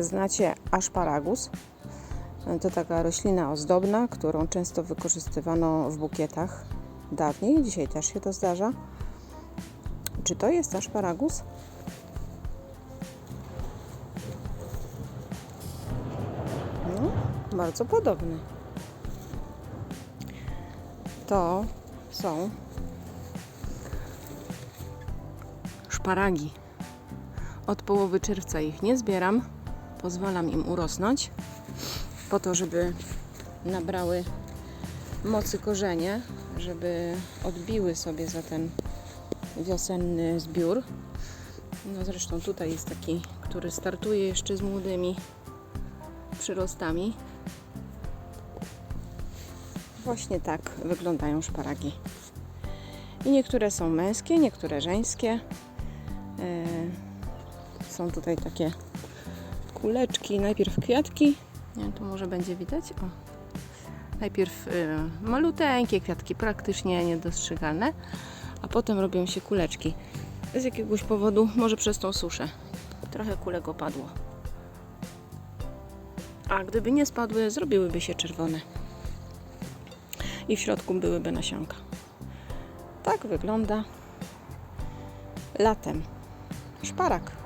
Znacie aszparagus? To taka roślina ozdobna, którą często wykorzystywano w bukietach dawniej. Dzisiaj też się to zdarza. Czy to jest aszparagus? No, bardzo podobny. To są szparagi. Od połowy czerwca ich nie zbieram. Pozwalam im urosnąć po to, żeby nabrały mocy korzenie, żeby odbiły sobie za ten wiosenny zbiór. No zresztą tutaj jest taki, który startuje jeszcze z młodymi przyrostami. Właśnie tak wyglądają szparagi. I niektóre są męskie, niektóre żeńskie. E, Są tutaj takie kuleczki, najpierw kwiatki. Nie wiem, tu może będzie widać. O. Najpierw y, maluteńkie kwiatki, praktycznie niedostrzegalne, a potem robią się kuleczki. Z jakiegoś powodu, może przez tą suszę, trochę kulek opadło. A gdyby nie spadły, zrobiłyby się czerwone. I w środku byłyby nasionka. Tak wygląda latem. Szparak.